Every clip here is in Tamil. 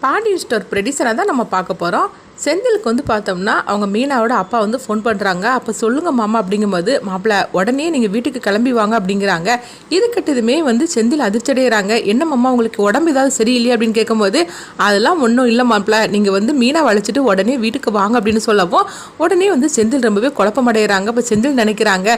பாண்டியன் ஸ்டோர் ப்ரொடியூசராக தான் நம்ம பார்க்க போகிறோம் செந்திலுக்கு வந்து பார்த்தோம்னா அவங்க மீனாவோட அப்பா வந்து ஃபோன் பண்ணுறாங்க அப்போ சொல்லுங்க மாமா அப்படிங்கும்போது மாப்பிள்ள உடனே நீங்கள் வீட்டுக்கு கிளம்பி வாங்க அப்படிங்கிறாங்க. இது கட்டதுமே வந்து செந்தில் அதிர்ச்சடைகிறாங்க என்ன மாமா உங்களுக்கு உடம்பு ஏதாவது சரியில்லையா? அப்படின்னு கேட்கும்போது அதெல்லாம் ஒன்றும் இல்லை மாப்பிள்ள நீங்கள் வந்து மீனை வளைச்சிட்டு உடனே வீட்டுக்கு வாங்க அப்படின்னு சொல்லவும் உடனே வந்து செந்தில் ரொம்பவே குழப்பமடைகிறாங்க. அப்போ செந்தில் நினைக்கிறாங்க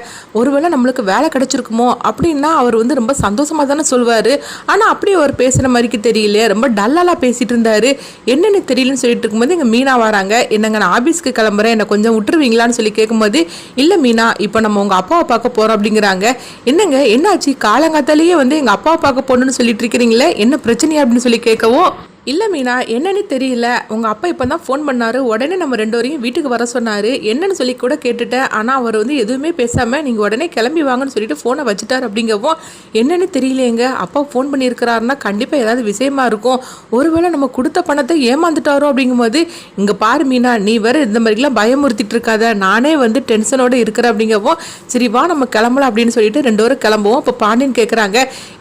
ஒருவேளை நம்மளுக்கு வேலை கிடைச்சிருக்குமோ? அப்படின்னா அவர் வந்து ரொம்ப சந்தோஷமாக தானே சொல்வார். ஆனால் அப்படி அவர் பேசுகிற மாதிரிக்கு தெரியல ரொம்ப டல்லாலாம் பேசிகிட்டு இருந்தார். என்னென்னு தெரியலன்னு சொல்லிட்டு இருக்கும்போது எங்கள் மீனா வராங்க. என்னங்க நான் ஆபீஸ்க்கு கிளம்புறேன். என்னை கொஞ்சம் விட்டுருவீங்களான்னு சொல்லி கேட்கும்போது இல்லை மீனா இப்போ நம்ம உங்கள் அப்பாவை பார்க்க போகிறோம் அப்படிங்கிறாங்க. என்னங்க என்னாச்சு? காலங்காத்தாலேயே வந்து எங்கள் அப்பாவை பார்க்க போகணுன்னு சொல்லிட்டு இருக்கிறீங்களே? என்ன பிரச்சனையா அப்படின்னு சொல்லி கேட்கவும் இல்லை மீனா என்னன்னு தெரியல. உங்கள் அப்பா இப்போ தான் ஃபோன் பண்ணார். உடனே நம்ம ரெண்டோரையும் வீட்டுக்கு வர சொன்னார். என்னன்னு சொல்லி கூட கேட்டுட்டேன். ஆனால் அவர் வந்து எதுவுமே பேசாமல் நீங்கள் உடனே கிளம்பி வாங்கன்னு சொல்லிட்டு ஃபோனை வச்சுட்டார் அப்படிங்கவும் என்னன்னு தெரியலையேங்க. அப்பா ஃபோன் பண்ணியிருக்கிறாருன்னா கண்டிப்பாக ஏதாவது விஷயமா இருக்கும். ஒருவேளை நம்ம கொடுத்த பணத்தை ஏமாந்துட்டாரோ அப்படிங்கும்போது இங்கே பாரு மீனா நீ வேற இந்த மாதிரிலாம் பயமுறுத்திட்டு இருக்காத. நானே வந்து டென்ஷனோடு இருக்கிறேன் அப்படிங்கவும் சரி வா நம்ம கிளம்பலாம் அப்படின்னு சொல்லிட்டு ரெண்டு பேரும் கிளம்புவோம். இப்போ பாண்டியன் கேட்குறாங்க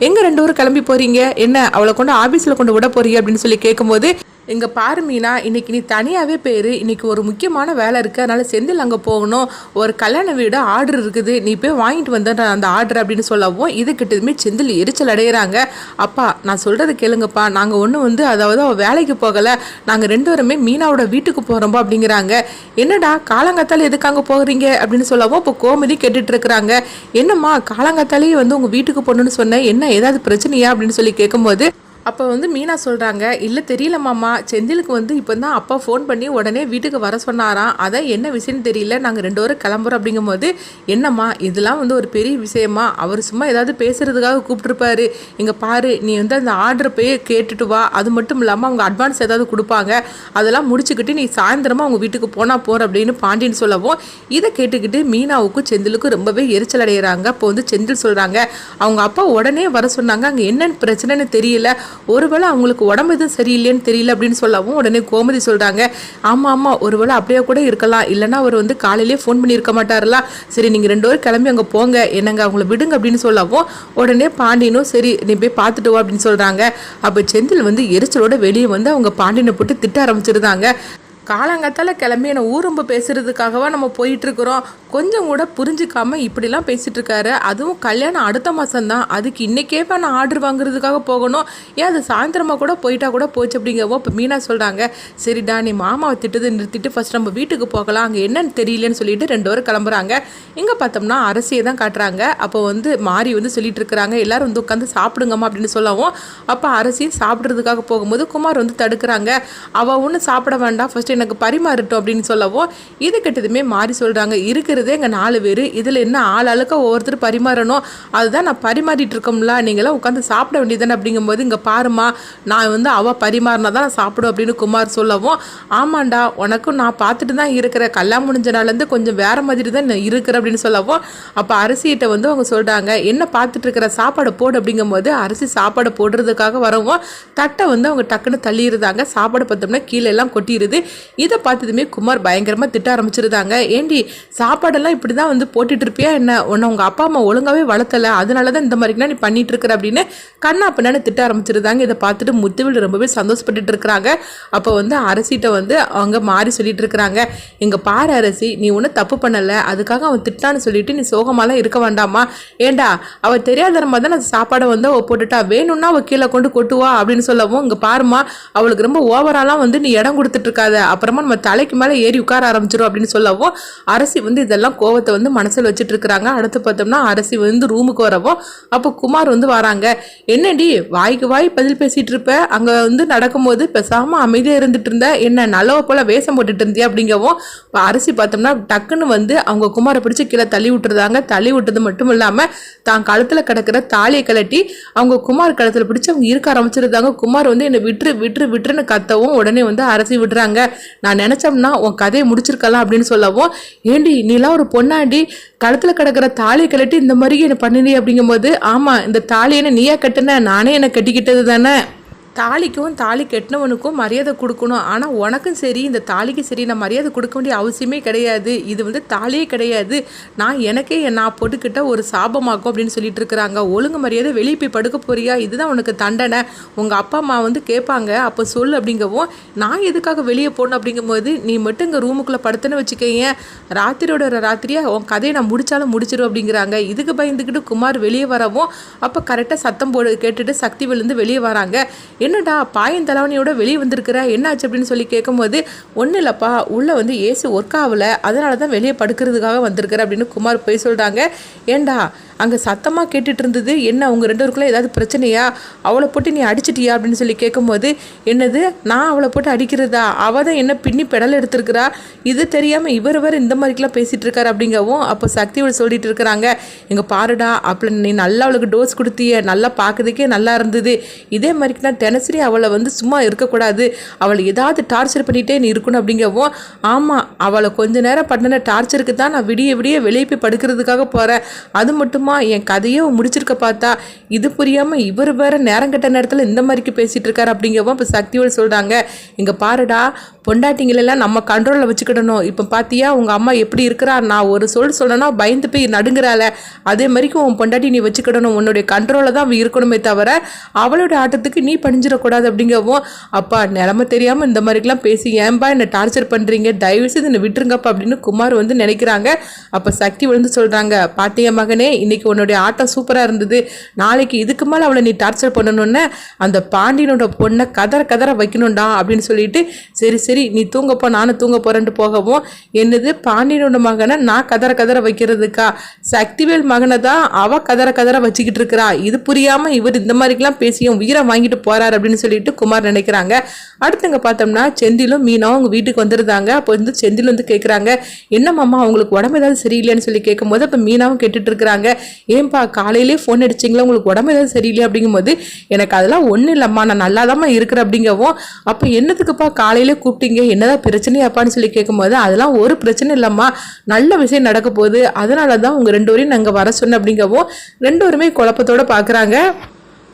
எங்கே ரெண்டு பேரும் கிளம்பி போகிறீங்க என்ன அவளை கொண்டு ஆஃபீஸில் கொண்டு விட போறீங்க? அப்படின்னு சொல்லி கேட்கும்போது இங்கே பாரு மீனா இன்னைக்கு நீ தனியாகவே போயிரு இன்னைக்கு ஒரு முக்கியமான வேலை இருக்குது அதனால செந்தில் அங்கே போகணும் ஒரு கல்யாண வீடு ஆர்டர் இருக்குது நீ போய் வாங்கிட்டு வந்த அந்த ஆர்டர் அப்படின்னு சொல்லவும் இது கிட்டதுமே செந்தில் எரிச்சல் அடைகிறாங்க அப்பா நான் சொல்கிறது கேளுங்கப்பா நாங்கள் ஒன்றும் வந்து அதாவது அவள் வேலைக்கு போகலை நாங்கள் ரெண்டு பேருமே மீனாவோட வீட்டுக்கு போகிறோம்பா அப்படிங்கிறாங்க. என்னடா காலங்காத்தால எதுக்கு அங்கே போகிறீங்க? அப்படின்னு சொல்லவும் இப்போ கோமதி கேட்டுட்டு இருக்கிறாங்க. என்னம்மா காலங்காத்தாலேயே வந்து உங்கள் வீட்டுக்கு போகணுன்னு சொன்னேன் என்ன ஏதாவது பிரச்சனையா? அப்படின்னு சொல்லி கேட்கும்போது அப்போ வந்து மீனா சொல்கிறாங்க இல்லை தெரியல மாமா. செந்திலுக்கு வந்து இப்போ தான் அப்பா ஃபோன் பண்ணி உடனே வீட்டுக்கு வர சொன்னாராம். அதான் என்ன விஷயம்னு தெரியல. நாங்கள் ரெண்டு பேரும் கிளம்புறோம். அப்படிங்கும்போது என்னம்மா இதெல்லாம் வந்து ஒரு பெரிய விஷயமா? அவர் சும்மா ஏதாவது பேசுகிறதுக்காக கூப்பிட்ருப்பாரு இங்கே பாரு நீ வந்து அந்த ஆர்டர் போய் கேட்டுட்டு வா. அது மட்டும் இல்லாமல் அவங்க அட்வான்ஸ் ஏதாவது கொடுப்பாங்க. அதெல்லாம் முடிச்சுக்கிட்டு நீ சாயந்தரமாக அவங்க வீட்டுக்கு போனால் போகிற அப்படின்னு பாண்டியன் சொல்லவும் இதை கேட்டுக்கிட்டு மீனாவுக்கும் செந்திலுக்கும் ரொம்பவே எரிச்சல் அடைகிறாங்க அப்போ வந்து செந்தில் சொல்கிறாங்க அவங்க அப்பா உடனே வர சொன்னாங்க. அங்கே என்னென்னு பிரச்சனைன்னு தெரியல. ஒருவேளை அவங்களுக்கு உடம்பு எதுவும் சரியில்லைன்னு தெரியல அப்படின்னு சொல்லவும் உடனே கோமதி சொல்கிறாங்க ஆமாம் ஆமாம் ஒருவேளை அப்படியே கூட இருக்கலாம். இல்லைன்னா அவர் வந்து காலையிலேயே ஃபோன் பண்ணியிருக்க மாட்டார்லாம் சரி நீங்கள் ரெண்டு பேரும் கிளம்பி அங்கே போங்க. என்னங்க அவங்கள விடுங்க அப்படின்னு சொல்லவும் உடனே பாண்டியனும் சரி நீ போய் பார்த்துட்டு வா அப்படின்னு சொல்கிறாங்க அப்போ செந்தில் வந்து எரிச்சலோட வெளியே வந்து அவங்க பாண்டியனை போட்டு திட்ட ஆரம்பிச்சிருந்தாங்க. காலங்கத்தால் கிளம்பி என்னை ஊரம்பு பேசுகிறதுக்காகவா நம்ம போயிட்டுருக்குறோம். கொஞ்சம் கூட புரிஞ்சிக்காமல் இப்படிலாம் பேசிகிட்ருக்காரு அதுவும் கல்யாணம் அடுத்த மாதம் தான் அதுக்கு இன்றைக்கே நான் ஆர்டர் வாங்குறதுக்காக போகணும். ஏன் அது சாயந்தரமாக கூட போயிட்டா கூட போச்சு அப்படிங்கவோ இப்போ மீனா சொல்கிறாங்க சரிடா நீ மாமாவை திட்டத்தை நிறுத்திட்டு ஃபர்ஸ்ட் நம்ம வீட்டுக்கு போகலாம். அங்கே என்னன்னு தெரியலன்னு சொல்லிட்டு ரெண்டு பேரும் கிளம்புறாங்க. இங்கே பார்த்தோம்னா அரசியை தான் காட்டுறாங்க. அப்போ வந்து மாறி வந்து சொல்லிட்டு இருக்கிறாங்க எல்லாரும் வந்து உட்காந்து சாப்பிடுங்கம்மா அப்படின்னு சொல்லவும். அப்போ அரசியும் சாப்பிட்றதுக்காக போகும்போது குமார் வந்து தடுக்கிறாங்க. அவள் ஒன்றும் சாப்பிட வேண்டாம். ஃபஸ்ட்டு எனக்கு பரிமாறட்டும் அப்படின்னு சொல்லவும் இது கிட்டதுமே மாறி சொல்கிறாங்க இருக்கிறதே எங்கள் நாலு பேர். இதில் என்ன ஆள் ஆளுக்க ஒவ்வொருத்தர் பரிமாறணும்? அதுதான் நான் பரிமாறிட்டு இருக்கோம்ல. நீங்களாம் உட்காந்து சாப்பிட வேண்டியதானே அப்படிங்கும்போது இங்கே பாருமா நான் வந்து அவள் பரிமாறினா தான் நான் சாப்பிடும் அப்படின்னு குமார் சொல்லவும் ஆமாண்டா உனக்கும் நான் பார்த்துட்டு தான் இருக்கிற கல்யாணம் முடிஞ்ச நாள்லேருந்து கொஞ்சம் வேற மாதிரி தான் நான் இருக்கிறேன் அப்படின்னு சொல்லவும் அப்போ அரிசிகிட்ட வந்து அவங்க சொல்கிறாங்க என்ன பார்த்துட்டு இருக்கிற? சாப்பாடை போடு அப்படிங்கும்போது அரிசி சாப்பாடை போடுறதுக்காக வரவும் தட்டை வந்து அவங்க டக்குன்னு தள்ளிடுறாங்க. சாப்பாடு பார்த்தோம்னா கீழே எல்லாம் கொட்டிடுது. இதை பார்த்ததுமே குமார் பயங்கரமாக திட்ட ஆரம்பிச்சிருந்தாங்க. ஏண்டி சாப்பாடெல்லாம் இப்படி தான் வந்து போட்டுட்டு இருப்பியா என்ன? உன்னை உங்கள் அப்பா அம்மா ஒழுங்காகவே வளர்த்தல. அதனால தான் இந்த மாதிரிலாம் நீ பண்ணிட்டு இருக்கிற அப்படின்னு கண்ணா அப்படின்னு திட்ட ஆரம்பிச்சிருந்தாங்க. இதை பார்த்துட்டு முத்துவில் ரொம்பவே சந்தோஷப்பட்டுட்டு இருக்கிறாங்க அப்போ வந்து அரசிட்ட வந்து அவங்க மாறி சொல்லிட்டு இருக்கிறாங்க எங்கள் பாரு அரசி நீ ஒன்றும் தப்பு பண்ணலை. அதுக்காக அவன் திட்டான்னு சொல்லிட்டு நீ சோகமாலாம் இருக்க வேண்டாமா? ஏண்டா அவள் தெரியாதனமா தான் அந்த சாப்பாடை வந்து அவள் போட்டுட்டா? வேணும்னா அவள் கீழே கொண்டு கொட்டுவா அப்படின்னு சொல்லவும் இங்கே பாருமா அவளுக்கு ரொம்ப ஓவராலாம் வந்து நீ இடம் கொடுத்துட்டு இருக்காத அப்புறமா நம்ம தலைக்கு மேலே ஏறி உட்கார ஆரம்பிச்சிடும் அப்படின்னு சொல்லவும் அரசி வந்து இதெல்லாம் கோவத்தை வந்து மனசில் வச்சுட்டு இருக்கிறாங்க அடுத்து பார்த்தோம்னா அரசி வந்து ரூமுக்கு வரவும் அப்போ குமார் வந்து வராங்க. என்னடி வாய்க்கு வாய் பதில் பேசிகிட்டு இருப்ப அங்கே வந்து நடக்கும்போது பேசாமல் அமைதியாக இருந்துட்டு இருந்த என்ன நல்லவ போல் வேஷம் போட்டுட்டு இருந்தியா அப்படிங்கவும் அரிசி அரசி பார்த்தோம்னா டக்குன்னு வந்து அவங்க குமாரை பிடிச்சி கீழே தள்ளி விட்டுருந்தாங்க. தள்ளி விட்டது மட்டும் இல்லாமல் தான் கழுத்தில் கிடக்கிற தாலியை கலட்டி அவங்க குமார் கழுத்தில் பிடிச்சி அவங்க இருக்க ஆரம்பிச்சிருந்தாங்க. குமார் வந்து என்னை விட்டுரு விட்டுரு விட்டுருன்னு கத்தவும் உடனே வந்து அரசி விடுறாங்க. நான் நினச்சோம்னா உன் கதையை முடிச்சிருக்கலாம் அப்படின்னு சொல்லவும் ஏண்டி நீலாம் ஒரு பொண்ணாண்டி கழுத்தில் கிடக்கிற தாலியை கழட்டி இந்த மாதிரி என்ன பண்ணினி அப்படிங்கும்போது ஆமாம் இந்த தாலியை என்ன நீயா கட்டுன? நானே என்னை கட்டிக்கிட்டது தானே? தாலிக்கும் தாலி கெட்டினவனுக்கும் மரியாதை கொடுக்கணும். ஆனால் உனக்கும் சரி இந்த தாலிக்கு சரி நான் மரியாதை கொடுக்க வேண்டிய அவசியமே கிடையாது. இது வந்து தாலியே கிடையாது. நான் எனக்கே நான் போட்டுக்கிட்ட ஒரு சாபமாக்கும் அப்படின்னு சொல்லிட்டு இருக்கிறாங்க. ஒழுங்கு மரியாதை வெளியே போய் படுக்க போறியா? இதுதான் உனக்கு தண்டனை. உங்கள் அப்பா அம்மா வந்து கேட்பாங்க. அப்போ சொல்லு அப்படிங்கவும் நான் எதுக்காக வெளியே போகணும் அப்படிங்கும்போது நீ மட்டும் இங்கே ரூமுக்குள்ளே படுத்துன்னு வச்சுக்கேன் ராத்திரியோட ராத்திரியாக உன் கதையை நான் முடிச்சாலும் முடிச்சிடும் அப்படிங்கிறாங்க. இதுக்கு பயந்துக்கிட்டு குமார் வெளியே வரவும் அப்போ கரெக்டாக சத்தம் போடு கேட்டுட்டு சக்தி விழுந்து வெளியே வராங்க. என்னடா பாயன் வெளியே வந்திருக்கிற? என்னாச்சு அப்படின்னு சொல்லி கேட்கும்போது ஒன்றும் இல்லைப்பா. உள்ளே வந்து ஏசி ஒர்க் ஆகலை. அதனால தான் வெளியே படுக்கிறதுக்காக வந்திருக்கிற அப்படின்னு குமார் போய் சொல்கிறாங்க ஏண்டா? அங்கே சத்தமாக கேட்டுட்டு இருந்தது என்ன அவங்க ரெண்டு பேருக்குள்ளே ஏதாவது பிரச்சனையா? அவளை போட்டு நீ அடிச்சிட்டியா? அப்படின்னு சொல்லி கேட்கும்போது என்னது நான் அவளை போட்டு அடிக்கிறதா? அவள் தான் என்ன பின்னி பெடல் எடுத்திருக்கிறா? இது தெரியாமல் இவர் வேறு இந்த மாதிரிக்கெலாம் பேசிகிட்டு இருக்காரு அப்படிங்கவும் அப்போ சக்தி சக்தியோட சொல்லிட்டு இருக்கிறாங்க எங்கள் பாருடா அப்படி நீ நல்லா அவளுக்கு டோஸ் கொடுத்திய நல்லா பார்க்கறதுக்கே நல்லா இருந்தது. இதே மாதிரிக்கு நான் தினசரி அவளை வந்து சும்மா இருக்கக்கூடாது. அவளை ஏதாவது டார்ச்சர் பண்ணிகிட்டே நீ இருக்கணும் அப்படிங்கவும் ஆமாம் அவளை கொஞ்ச நேரம் பண்ணின டார்ச்சருக்கு தான் நான் விடிய விடிய வெளியே போய் படுக்கிறதுக்காக போகிறேன் அது மட்டுமா என் கதையை முடிச்சிருக்க பார்த்தா இது புரியாமல் இவர் வேறு நேரம் கெட்ட நேரத்தில் இந்த மாதிரிக்கு பேசிகிட்டு இருக்காரு அப்படிங்கவும் இப்போ சக்தியோடு சொல்கிறாங்க இங்கே பாருடா பொண்டாட்டிங்களெல்லாம் நம்ம கண்ட்ரோலில் வச்சுக்கிடணும். இப்போ பார்த்தியா உங்கள் அம்மா எப்படி இருக்கிறா? நான் ஒரு சொல் சொல்லனா பயந்து போய் நடுங்குறாள. அதே மாதிரிக்கு உன் பொண்டாட்டி நீ வச்சுக்கிடணும். உன்னுடைய கண்ட்ரோலில் தான் அவள் இருக்கணுமே தவிர அவளோட ஆட்டத்துக்கு நீ பணிஞ்சிடக்கூடாது அப்படிங்கவும் அப்பா நிலமை தெரியாமல் இந்த மாதிரிக்கெலாம் பேசி ஏன்பா என்னை டார்ச்சர் பண்ணுறீங்க தயவு செய்து என்னை விட்டுருங்கப்பா அப்படின்னு குமார் வந்து நினைக்கிறாங்க. அப்போ சக்தி விழுந்து சொல்கிறாங்க பாத்தியா மகனே இன்னைக்கு உன்னுடைய ஆட்டம் சூப்பராக இருந்தது. நாளைக்கு இதுக்கு மேலே அவளை நீ டார்ச்சர் பண்ணணுன்னு அந்த பாண்டியனோட பொண்ணை கதற கதற வைக்கணும்டா அப்படின்னு சொல்லிட்டு சரி சரி நீ தூங்கப்போ நானும் தூங்க போகிறேன்ட்டு போகவும் என்னது பாண்டியனோட மகனை நான் கதற கதற வைக்கிறதுக்கா? சக்திவேல் மகனை தான் அவள் கதற கதற வச்சுக்கிட்டு இருக்கிறா. இது புரியாமல் இவர் இந்த மாதிரிக்கெல்லாம் பேசியும் உயிரை வாங்கிட்டு போகிறார் அப்படின்னு சொல்லிட்டு குமார் நினைக்கிறாங்க. அடுத்தங்க பார்த்தோம்னா செந்திலும் மீனும் அவங்க வீட்டுக்கு வந்துருந்தாங்க. அப்போ வந்து செந்தில் வந்து கேட்குறாங்க என்ன மாமா அவங்களுக்கு உடம்பு ஏதாவது சரியில்லைன்னு சொல்லி கேட்கும்போது அப்போ மீனாவும் கேட்டுட்டு இருக்கிறாங்க. ஏன்பா காலையிலே ஃபோன் அடிச்சிங்களா? உங்களுக்கு உடம்பு ஏதாவது சரியில்லை அப்படிங்கும்போது எனக்கு அதெல்லாம் ஒன்றும் இல்லைம்மா நான் நல்லா இருக்கிறேன் அப்படிங்கவும் அப்போ என்னத்துக்குப்பா காலையிலே கூப்பிட்டீங்க? என்னதான் பிரச்சனையாப்பான்னு சொல்லி கேட்கும்போது அதெல்லாம் ஒரு பிரச்சனை இல்லைம்மா. நல்ல விஷயம் நடக்க போகுது. அதனால தான் உங்கள் ரெண்டு வரையும் நாங்கள் வர சொன்னேன் அப்படிங்கவும் ரெண்டு பேருமே குழப்பத்தோடு பார்க்குறாங்க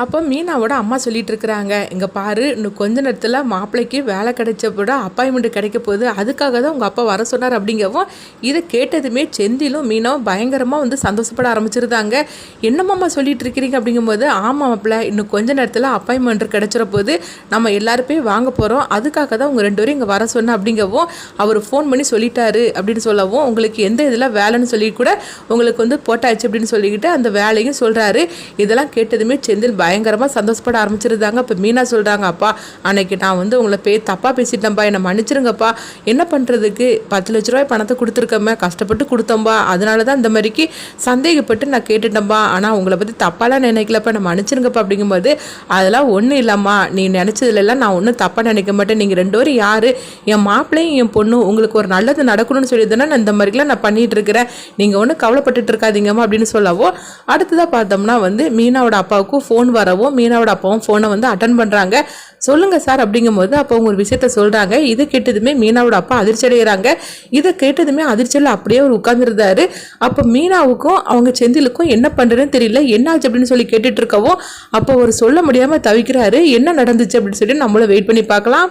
அப்போ மீனாவோட அம்மா சொல்லிட்டு இருக்கிறாங்க இங்கே பாரு இன்னும் கொஞ்ச நேரத்தில் மாப்பிள்ளைக்கு வேலை கிடைச்ச கூட அப்பாயின்மெண்ட் கிடைக்க போகுது. அதுக்காக தான் உங்கள் அப்பா வர சொன்னார் அப்படிங்கவும் இதை கேட்டதுமே செந்திலும் மீனாவும் பயங்கரமாக வந்து சந்தோஷப்பட ஆரம்பிச்சிருந்தாங்க. என்னம்மா சொல்லிட்டு இருக்கிறீங்க அப்படிங்கும்போது ஆமாம் மாப்பிள்ள இன்னும் கொஞ்ச நேரத்தில் அப்பாயின்மெண்ட் கிடைச்சிட போது நம்ம எல்லாருமே வாங்க போகிறோம் அதுக்காக தான் உங்கள் ரெண்டு பேரும் இங்கே வர சொன்னேன் அப்படிங்கவும் அவர் ஃபோன் பண்ணி சொல்லிட்டாரு அப்படின்னு சொல்லவும் உங்களுக்கு எந்த இதில் வேலைன்னு சொல்லி கூட உங்களுக்கு வந்து போட்டாச்சு அப்படின்னு சொல்லிக்கிட்டு அந்த வேலையும் சொல்கிறாரு இதெல்லாம் கேட்டதுமே செந்தில் பயங்கரமாக சந்தோஷப்பட ஆரம்பிச்சிருந்தாங்க. இப்போ மீனா சொல்கிறாங்க அப்பா அன்னைக்கு நான் வந்து உங்களை பே தப்பாக பேசிட்டேன்ப்பா என்னை மன்னிச்சிருங்கப்பா. என்ன பண்ணுறதுக்கு பத்து லட்ச ரூபாய் பணத்தை கொடுத்துருக்கமே கஷ்டப்பட்டு கொடுத்தோம்பா அதனால தான் இந்த மாதிரிக்கு சந்தேகப்பட்டு நான் கேட்டுட்டேன்ப்பா ஆனால் உங்களை பற்றி தப்பாலாம் நினைக்கலப்பா. நான் மன்னிச்சிருங்கப்பா. அப்படிங்கும்போது அதெல்லாம் ஒன்றும் இல்லைம்மா. நீ நினச்சதுலலாம் நான் ஒன்றும் தப்பாக நினைக்க மாட்டேன். நீங்கள் ரெண்டு பேரும் யார்? என் மாப்பிள்ளையும் என் பொண்ணும் உங்களுக்கு ஒரு நல்லது நடக்கணும்னு சொல்லி தானே நான் இந்த மாதிரிலாம் நான் பண்ணிகிட்டு இருக்கிறேன் நீங்கள் ஒன்றும் கவலைப்பட்டுட்டு இருக்காதீங்கம்மா. அப்படின்னு சொல்லவோ அடுத்ததாக பார்த்தோம்னா வந்து மீனாவோட அப்பாவுக்கும் ஃபோன் வரவும் மீனாவோட அப்பாவும் ஃபோனை வந்து அட்டன் பண்ணுறாங்க சொல்லுங்கள் சார் அப்படிங்கும்போது அப்போ அவங்க ஒரு விஷயத்த சொல்கிறாங்க இது கேட்டதுமே மீனாவோட அப்பா அதிர்ச்சி அடைகிறாங்க. இதை கேட்டதுமே அதிர்ச்சியில் அப்படியே அவர் உட்காந்துருந்தாரு அப்போ மீனாவுக்கும் அவங்க செந்திலுக்கும் என்ன பண்ணுறதுன்னு தெரியல. என்னாச்சு அப்படின்னு சொல்லி கேட்டுட்டு இருக்கவும் அப்போ அவர் சொல்ல முடியாமல் தவிக்கிறாரு. என்ன நடந்துச்சு அப்படின்னு சொல்லி நம்மளும் வெயிட் பண்ணி பார்க்கலாம்.